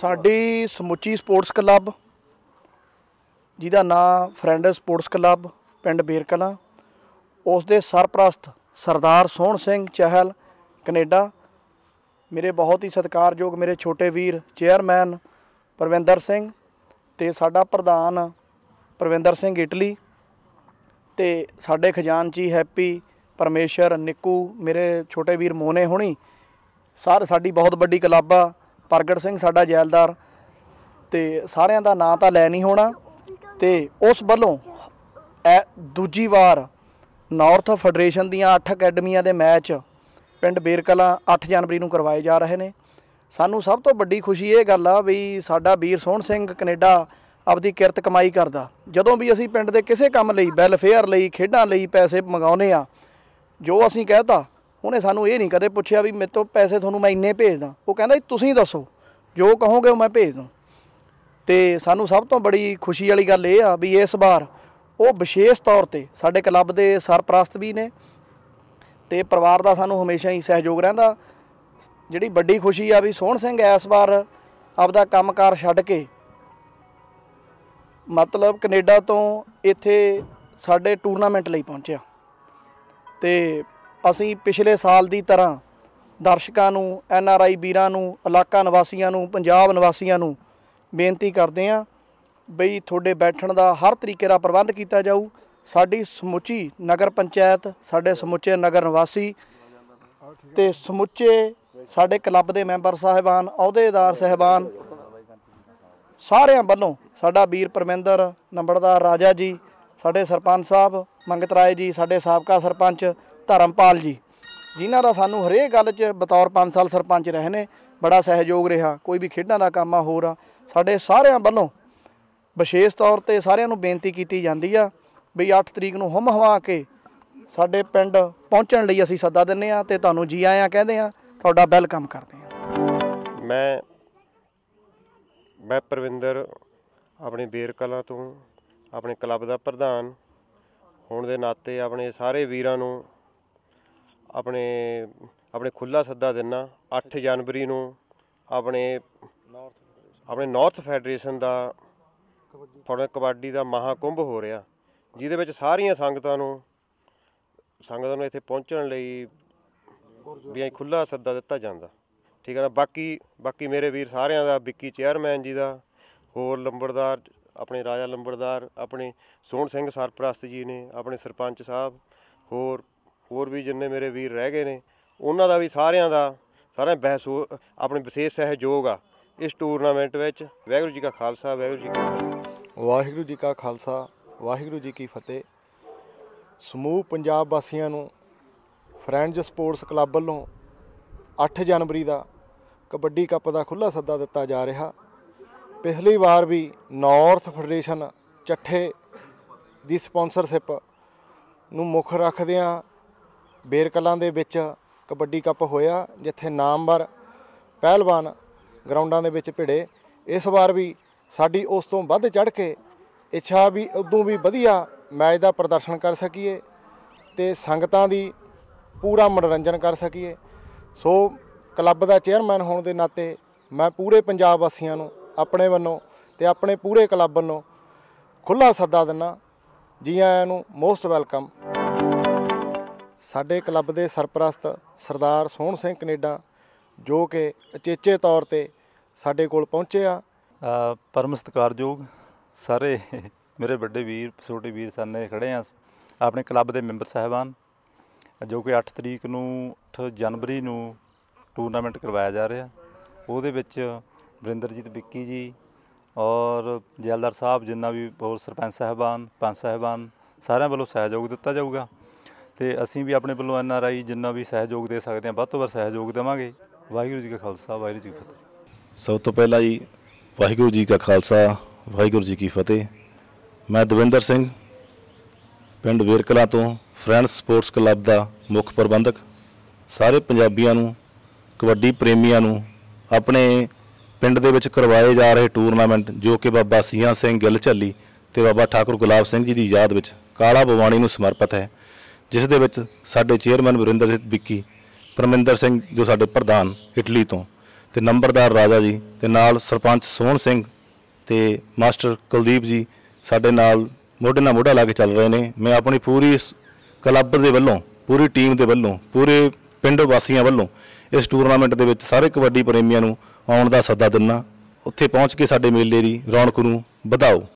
ਸਾਡੀ ਸਮੁੱਚੀ sports club, ਜਿਹਦਾ ਨਾਮ ਫਰੈਂਡ ਸਪੋਰਟਸ ਕਲੱਬ, ਪਿੰਡ ਬੇਰਕਲਾਂ ਉਸ ਦੇ ਸਰਪ੍ਰਸਤ ਸਰਦਾਰ ਸੋਹਣ ਸਿੰਘ ਚਹਿਲ, ਕੈਨੇਡਾ। ਮੇਰੇ ਬਹੁਤ ਹੀ ਸਤਿਕਾਰਯੋਗ ਮੇਰੇ ਛੋਟੇ ਵੀਰ ਚੇਅਰਮੈਨ ਪਰਵਿੰਦਰ ਸਿੰਘ ਤੇ ਸਾਡਾ ਪ੍ਰਧਾਨ ਪਰਵਿੰਦਰ ਸਿੰਘ ਇਟਲੀ ਤੇ ਸਾਡੇ ਖਜ਼ਾਨਚੀ ਹੈਪੀ ਪਰਮੇਸ਼ਰ ਨਿੱਕੂ, ਮੇਰੇ ਛੋਟੇ ਵੀਰ ਮੋਨੇ ਹੋਣੀ, ਸਾਰੇ ਸਾਡੀ ਬਹੁਤ ਵੱਡੀ ਕਲੱਬ ਆ। ਪ੍ਰਗਟ ਸਿੰਘ ਸਾਡਾ ਜੈਲਦਾਰ ਤੇ ਸਾਰਿਆਂ ਦਾ ਨਾਂ ਤਾਂ ਲੈ ਨਹੀਂ ਹੋਣਾ ਤੇ ਉਸ ਵੱਲੋਂ ਐ ਦੂਜੀ ਵਾਰ ਨਾਰਥ ਫੈਡਰੇਸ਼ਨ ਦੀਆਂ 8 ਅਕੈਡਮੀਆਂ ਦੇ ਮੈਚ ਪਿੰਡ ਬੇਰਕਲਾ 8 ਜਨਵਰੀ ਨੂੰ ਕਰਵਾਏ ਜਾ ਰਹੇ ਨੇ। ਸਾਨੂੰ ਸਭ ਤੋਂ ਵੱਡੀ ਖੁਸ਼ੀ ਇਹ ਗੱਲ ਆ ਵੀ ਸਾਡਾ ਵੀਰ ਸੋਹਣ ਸਿੰਘ ਕੈਨੇਡਾ ਆਪਦੀ ਕਿਰਤ ਕਮਾਈ ਕਰਦਾ। ਜਦੋਂ ਵੀ ਅਸੀਂ ਪਿੰਡ ਦੇ ਕਿਸੇ ਕੰਮ ਲਈ ਵੈਲਫੇਅਰ ਲਈ, ਖੇਡਾਂ ਲਈ ਪੈਸੇ ਮੰਗਾਉਨੇ ਆ, ਜੋ ਅਸੀਂ ਕਹਿਤਾ ਉਹਨੇ ਸਾਨੂੰ ਇਹ ਨਹੀਂ ਕਦੇ ਪੁੱਛਿਆ ਵੀ ਮੇਰੇ ਤੋਂ ਪੈਸੇ ਤੁਹਾਨੂੰ ਮੈਂ ਇੰਨੇ ਭੇਜਦਾ। ਉਹ ਕਹਿੰਦਾ ਜੀ, ਤੁਸੀਂ ਦੱਸੋ, ਜੋ ਕਹੋਗੇ ਉਹ ਮੈਂ ਭੇਜ ਦੂੰ। ਤੇ ਸਾਨੂੰ ਸਭ ਤੋਂ ਬੜੀ ਖੁਸ਼ੀ ਵਾਲੀ ਗੱਲ ਇਹ ਆ ਵੀ ਇਸ ਵਾਰ ਉਹ ਵਿਸ਼ੇਸ਼ ਤੌਰ ਤੇ ਸਾਡੇ ਕਲੱਬ ਦੇ ਸਰਪ੍ਰਸਤ ਵੀ ਨੇ ਤੇ ਪਰਿਵਾਰ ਦਾ ਸਾਨੂੰ ਹਮੇਸ਼ਾ ਹੀ ਸਹਿਯੋਗ ਰਹਿੰਦਾ। ਜਿਹੜੀ ਵੱਡੀ ਖੁਸ਼ੀ ਆ ਵੀ ਸੋਹਣ ਸਿੰਘ ਇਸ ਵਾਰ ਆਪਦਾ ਕੰਮਕਾਰ ਛੱਡ ਕੇ ਮਤਲਬ ਕੈਨੇਡਾ ਤੋਂ ਇੱਥੇ ਸਾਡੇ ਟੂਰਨਾਮੈਂਟ ਲਈ ਪਹੁੰਚਿਆ। ਤੇ ਅਸੀਂ ਪਿਛਲੇ ਸਾਲ ਦੀ ਤਰ੍ਹਾਂ ਦਰਸ਼ਕਾਂ ਨੂੰ, ਐਨ ਆਰ ਆਈ ਵੀਰਾਂ ਨੂੰ, ਇਲਾਕਾ ਨਿਵਾਸੀਆਂ ਨੂੰ, ਪੰਜਾਬ ਨਿਵਾਸੀਆਂ ਨੂੰ ਬੇਨਤੀ ਕਰਦੇ ਹਾਂ ਬਈ ਤੁਹਾਡੇ ਬੈਠਣ ਦਾ ਹਰ ਤਰੀਕੇ ਦਾ ਪ੍ਰਬੰਧ ਕੀਤਾ ਜਾਊ। ਸਾਡੀ ਸਮੁੱਚੀ ਨਗਰ ਪੰਚਾਇਤ, ਸਾਡੇ ਸਮੁੱਚੇ ਨਗਰ ਨਿਵਾਸੀ ਤੇ ਸਮੁੱਚੇ ਸਾਡੇ ਕਲੱਬ ਦੇ ਮੈਂਬਰ ਸਾਹਿਬਾਨ, ਅਹੁਦੇਦਾਰ ਸਹਿਬਾਨ, ਸਾਰਿਆਂ ਵੱਲੋਂ ਸਾਡਾ ਵੀਰ ਪਰਮਿੰਦਰ ਨੰਬਰਦਾਰ ਰਾਜਾ ਜੀ, ਸਾਡੇ ਸਰਪੰਚ ਸਾਹਿਬ, ਮੰਗਤ ਰਾਏ ਜੀ, ਸਾਡੇ ਸਾਬਕਾ ਸਰਪੰਚ ਧਰਮਪਾਲ ਜੀ, ਜਿਨ੍ਹਾਂ ਦਾ ਸਾਨੂੰ ਹਰੇਕ ਗੱਲ 'ਚ ਬਤੌਰ 5 ਸਾਲ ਸਰਪੰਚ ਰਹੇ ਨੇ, ਬੜਾ ਸਹਿਯੋਗ ਰਿਹਾ, ਕੋਈ ਵੀ ਖੇਡਾਂ ਦਾ ਕੰਮ ਆ, ਹੋਰ ਆ, ਸਾਡੇ ਸਾਰਿਆਂ ਵੱਲੋਂ ਵਿਸ਼ੇਸ਼ ਤੌਰ ਤੇ ਸਾਰਿਆਂ ਨੂੰ ਬੇਨਤੀ ਕੀਤੀ ਜਾਂਦੀ ਆ ਵੀ 8 ਤਰੀਕ ਨੂੰ ਹਮ ਹਵਾ ਕੇ ਸਾਡੇ ਪਿੰਡ ਪਹੁੰਚਣ ਲਈ ਅਸੀਂ ਸੱਦਾ ਦਿੰਨੇ ਆ ਤੇ ਤੁਹਾਨੂੰ ਜੀ ਆਇਆਂ ਕਹਿੰਦੇ ਆ, ਤੁਹਾਡਾ ਵੈਲਕਮ ਕਰਦੇ ਆ। ਮੈਂ ਮੈਂ ਪ੍ਰਵਿੰਦਰ, ਆਪਣੇ ਬੇਰ ਕਲਾਂ ਤੋਂ, ਆਪਣੇ ਕਲੱਬ ਦਾ ਪ੍ਰਧਾਨ, ਹੋਣ ਦੇ ਨਾਤੇ ਆਪਣੇ ਸਾਰੇ ਵੀਰਾਂ ਨੂੰ ਆਪਣੇ ਆਪਣੇ ਖੁੱਲਾ ਸੱਦਾ ਦਿੰਨਾ। 8 ਜਨਵਰੀ ਨੂੰ ਆਪਣੇ ਆਪਣੇ ਨਾਰਥ ਫੈਡਰੇਸ਼ਨ ਦਾ ਥੋੜਾ ਕਬੱਡੀ ਦਾ ਮਹਾਕੁੰਭ ਹੋ ਰਿਹਾ। ਜਿਹਦੇ ਵਿੱਚ ਸਾਰੀਆਂ ਸੰਗਤਾਂ ਨੂੰ ਸੰਗਤਾਂ ਨੂੰ ਇੱਥੇ ਪਹੁੰਚਣ ਲਈ ਵੀ ਐਂ ਖੁੱਲਾ ਸੱਦਾ ਦਿੱਤਾ ਜਾਂਦਾ। ਠੀਕ ਹੈ ਨਾ? ਬਾਕੀ ਬਾਕੀ ਮੇਰੇ ਵੀਰ ਸਾਰਿਆਂ ਦਾ, ਵਿੱਕੀ ਚੇਅਰਮੈਨ ਜੀ ਦਾ, ਹੋਰ ਲੰਬੜਦਾਰ, ਆਪਣੇ ਰਾਜਾ ਲੰਬੜਦਾਰ, ਆਪਣੇ ਸੋਹਣ ਸਿੰਘ ਸਰਪ੍ਰਸਤ ਜੀ ਨੇ, ਆਪਣੇ ਸਰਪੰਚ ਸਾਹਿਬ, ਹੋਰ ਹੋਰ ਵੀ ਜਿੰਨੇ ਮੇਰੇ ਵੀਰ ਰਹਿ ਗਏ ਨੇ, ਉਹਨਾਂ ਦਾ ਵੀ ਸਾਰਿਆਂ ਦਾ, ਸਾਰਿਆਂ ਬਹਿਸੂ, ਆਪਣੇ ਵਿਸ਼ੇਸ਼ ਸਹਿਯੋਗ ਆ ਇਸ ਟੂਰਨਾਮੈਂਟ ਵਿੱਚ। ਵਾਹਿਗੁਰੂ ਜੀ ਕਾ ਖਾਲਸਾ, ਵਾਹਿਗੁਰੂ ਜੀ ਕੀ ਫਤਿਹ। ਵਾਹਿਗੁਰੂ ਜੀ ਕਾ ਖਾਲਸਾ, ਵਾਹਿਗੁਰੂ ਜੀ ਕੀ ਫਤਿਹ। ਸਮੂਹ ਪੰਜਾਬ ਵਾਸੀਆਂ ਨੂੰ ਫਰੈਂਡਸ ਸਪੋਰਟਸ ਕਲੱਬ ਵੱਲੋਂ 8 ਜਨਵਰੀ ਦਾ ਕਬੱਡੀ ਕੱਪ ਦਾ ਖੁੱਲਾ ਸੱਦਾ ਦਿੱਤਾ ਜਾ ਰਿਹਾ। ਪਿਛਲੀ ਵਾਰ ਵੀ ਨਾਰਥ ਫੈਡਰੇਸ਼ਨ ਚੱਠੇ ਦੀ ਸਪਾਂਸਰਸ਼ਿਪ ਨੂੰ ਮੁੱਖ ਰੱਖਦਿਆਂ ਬੇਰਕਲਾਂ ਦੇ ਵਿੱਚ ਕਬੱਡੀ ਕੱਪ ਹੋਇਆ, ਜਿੱਥੇ ਨਾਮਵਰ ਪਹਿਲਵਾਨ ਗਰਾਊਂਡਾਂ ਦੇ ਵਿੱਚ ਭਿੜੇ। ਇਸ ਵਾਰ ਵੀ ਸਾਡੀ ਉਸ ਤੋਂ ਵੱਧ ਚੜ ਕੇ ਇੱਛਾ ਵੀ ਉਦੋਂ ਵੀ ਵਧੀਆ ਮੈਚ ਦਾ ਪ੍ਰਦਰਸ਼ਨ ਕਰ ਸਕੀਏ ਤੇ ਸੰਗਤਾਂ ਦੀ ਪੂਰਾ ਮਨੋਰੰਜਨ ਕਰ ਸਕੀਏ। ਸੋ ਕਲੱਬ ਦਾ ਚੇਅਰਮੈਨ ਹੋਣ ਦੇ ਨਾਤੇ ਮੈਂ ਪੂਰੇ ਪੰਜਾਬ ਵਾਸੀਆਂ ਨੂੰ, ਆਪਣੇ ਵੱਲੋਂ ਤੇ ਆਪਣੇ ਪੂਰੇ ਕਲੱਬ ਵੱਲੋਂ ਖੁੱਲਾ ਸੱਦਾ ਦਿੰਨਾ ਜੀ ਆਇਆਂ ਨੂੰ ਮੋਸਟ ਵੈਲਕਮ। ਸਾਡੇ ਕਲੱਬ ਦੇ ਸਰਪ੍ਰਸਤ ਸਰਦਾਰ ਸੋਹਣ ਸਿੰਘ ਕੈਨੇਡਾ ਜੋ ਕਿ ਅਚੇਚੇ ਤੌਰ ਤੇ ਸਾਡੇ ਕੋਲ ਪਹੁੰਚੇ ਆ। ਪਰਮ ਸਤਿਕਾਰਯੋਗ ਸਾਰੇ ਮੇਰੇ ਵੱਡੇ ਵੀਰ, ਛੋਟੇ ਵੀਰ ਸਾਨੇ ਖੜੇ ਆ। ਆਪਣੇ ਕਲੱਬ ਦੇ ਮੈਂਬਰ ਸਾਹਿਬਾਨ, ਜੋ ਕਿ 8 ਤਰੀਕ ਨੂੰ 8 ਜਨਵਰੀ ਨੂੰ ਟੂਰਨਾਮੈਂਟ ਕਰਵਾਇਆ ਜਾ ਰਿਹਾ। ਉਹਦੇ ਵਿੱਚ ਵਰਿੰਦਰਜੀਤ ਵਿੱਕੀ ਜੀ ਔਰ ਜੈਲਦਾਰ ਸਾਹਿਬ ਜਿੰਨਾ ਵੀ ਹੋਰ ਸਰਪੰਚ ਸਾਹਿਬਾਨ, ਪੰਚ ਸਾਹਿਬਾਨ, ਸਾਰਿਆਂ ਵੱਲੋਂ ਸਹਿਯੋਗ ਦਿੱਤਾ ਜਾਊਗਾ। ਤੇ ਅਸੀਂ ਵੀ ਆਪਣੇ ਵੱਲੋਂ ਐਨ ਆਰ ਆਈ ਜਿੰਨਾ ਵੀ ਸਹਿਯੋਗ ਦੇ ਸਕਦੇ ਹਾਂ, ਵੱਧ ਤੋਂ ਵੱਧ ਸਹਿਯੋਗ ਦੇਵਾਂਗੇ। ਵਾਹਿਗੁਰੂ ਜੀ ਕਾ ਖਾਲਸਾ, ਵਾਹਿਗੁਰੂ ਜੀ ਕੀ ਫਤਿਹ। ਸਭ ਤੋਂ ਪਹਿਲਾਂ ਜੀ, ਵਾਹਿਗੁਰੂ ਜੀ ਕਾ ਖਾਲਸਾ, ਵਾਹਿਗੁਰੂ ਜੀ ਕੀ ਫਤਿਹ। ਮੈਂ ਦਵਿੰਦਰ ਸਿੰਘ, ਪਿੰਡ ਵੇਰਕਲਾ ਤੋਂ ਫਰੈਂਡਸ ਸਪੋਰਟਸ ਕਲੱਬ ਦਾ ਮੁੱਖ ਪ੍ਰਬੰਧਕ। ਸਾਰੇ ਪੰਜਾਬੀਆਂ ਨੂੰ, ਕਬੱਡੀ ਪ੍ਰੇਮੀਆਂ ਨੂੰ ਆਪਣੇ ਪਿੰਡ ਦੇ ਵਿੱਚ ਕਰਵਾਏ ਜਾ ਰਹੇ ਟੂਰਨਾਮੈਂਟ, ਜੋ ਕਿ ਬਾਬਾ ਸੀਹਾਂ ਸਿੰਘ ਗਿੱਲ ਝੱਲੀ ਤੇ ਬਾਬਾ ਠਾਕੁਰ ਗੁਲਾਬ ਸਿੰਘ ਜੀ ਦੀ ਯਾਦ ਵਿੱਚ ਕਾਲਾ ਬਵਾਨੀ ਨੂੰ ਸਮਰਪਿਤ ਹੈ। ਜਿਸ ਦੇ ਵਿੱਚ ਸਾਡੇ ਚੇਅਰਮੈਨ ਵਰਿੰਦਰ ਸਿੰਘ ਵਿੱਕੀ, ਪਰਮਿੰਦਰ ਸਿੰਘ ਜੋ ਸਾਡੇ ਪ੍ਰਧਾਨ ਇਟਲੀ ਤੋਂ, ਤੇ ਨੰਬਰਦਾਰ ਰਾਜਾ ਜੀ, ਤੇ ਨਾਲ ਸਰਪੰਚ ਸੋਹਣ ਸਿੰਘ ਤੇ ਮਾਸਟਰ ਕੁਲਦੀਪ ਜੀ ਸਾਡੇ ਨਾਲ ਮੋਢੇ ਨਾਲ ਮੋਢਾ ਲਾ ਕੇ ਚੱਲ ਰਹੇ ਨੇ। ਮੈਂ ਆਪਣੀ ਪੂਰੀ ਕਲੱਬ ਦੇ ਵੱਲੋਂ, ਪੂਰੀ ਟੀਮ ਦੇ ਵੱਲੋਂ, ਪੂਰੇ ਪਿੰਡ ਵਾਸੀਆਂ ਵੱਲੋਂ ਇਸ ਟੂਰਨਾਮੈਂਟ ਦੇ ਵਿੱਚ ਸਾਰੇ ਕਬੱਡੀ ਪ੍ਰੇਮੀਆਂ ਨੂੰ ਆਉਣ ਦਾ ਸੱਦਾ ਦਿੰਦਾ ਉੱਥੇ ਪਹੁੰਚ ਕੇ ਸਾਡੇ ਮੇਲੇ ਦੀ ਰੌਣਕ ਨੂੰ ਵਧਾਓ।